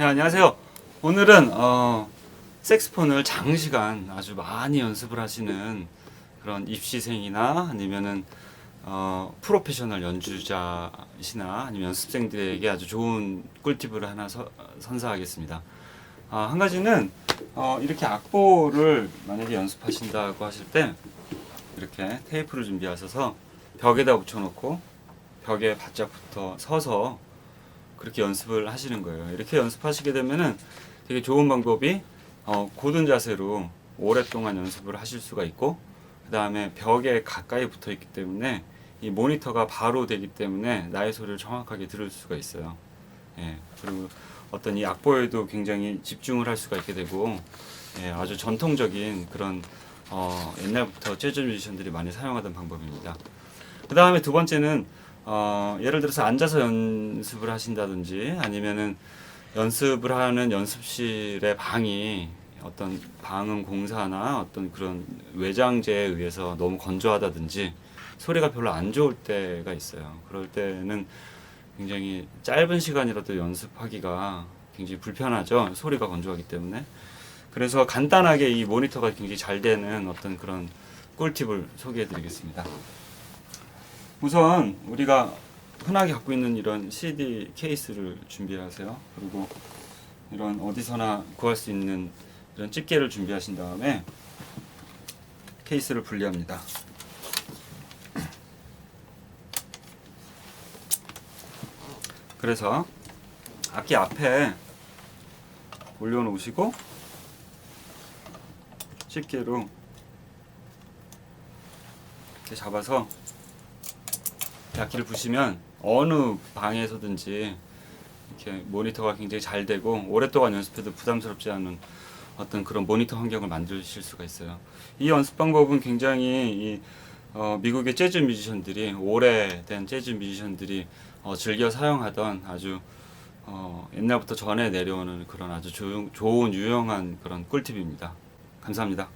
네, 안녕하세요. 오늘은 어, 색스폰을 장시간 아주 많이 연습을 하시는 그런 입시생이나 아니면은 어, 프로페셔널 연주자시나 아니면 연습생들에게 아주 좋은 꿀팁을 하나 서- 선사하겠습니다. 아, 한 가지는 어, 이렇게 악보를 만약에 연습하신다고 하실 때 이렇게 테이프를 준비하셔서 벽에다 붙여놓고 벽에 바짝 붙어 서서 그렇게 연습을 하시는 거예요. 이렇게 연습하시게 되면은 되게 좋은 방법이 어, 고든 자세로 오랫동안 연습을 하실 수가 있고 그 다음에 벽에 가까이 붙어 있기 때문에 이 모니터가 바로 되기 때문에 나의 소리를 정확하게 들을 수가 있어요. 예, 그리고 어떤 이 악보에도 굉장히 집중을 할 수가 있게 되고 예, 아주 전통적인 그런 어, 옛날부터 재즈 뮤지션들이 많이 사용하던 방법입니다. 그 다음에 두 번째는 어, 예를 들어서 앉아서 연습을 하신다든지 아니면은 연습을 하는 연습실의 방이 어떤 방음 공사나 어떤 그런 외장재에 의해서 너무 건조하다든지 소리가 별로 안 좋을 때가 있어요. 그럴 때는 굉장히 짧은 시간이라도 연습하기가 굉장히 불편하죠. 소리가 건조하기 때문에. 그래서 간단하게 이 모니터가 굉장히 잘 되는 어떤 그런 꿀팁을 소개해 드리겠습니다. 우선 우리가 흔하게 갖고 있는 이런 CD 케이스를 준비하세요. 그리고 이런 어디서나 구할 수 있는 이런 집게를 준비하신 다음에 케이스를 분리합니다. 그래서 악기 앞에 올려놓으시고 집게로 이렇게 잡아서 악기를 부시면 어느 방에서든지 이렇게 모니터가 굉장히 잘 되고 오랫동안 연습해도 부담스럽지 않은 어떤 그런 모니터 환경을 만드실 수가 있어요. 이 연습 방법은 굉장히 이, 어, 미국의 재즈 뮤지션들이 오래된 재즈 뮤지션들이 어, 즐겨 사용하던 아주 어, 옛날부터 전해 내려오는 그런 아주 조용, 좋은 유용한 그런 꿀팁입니다. 감사합니다.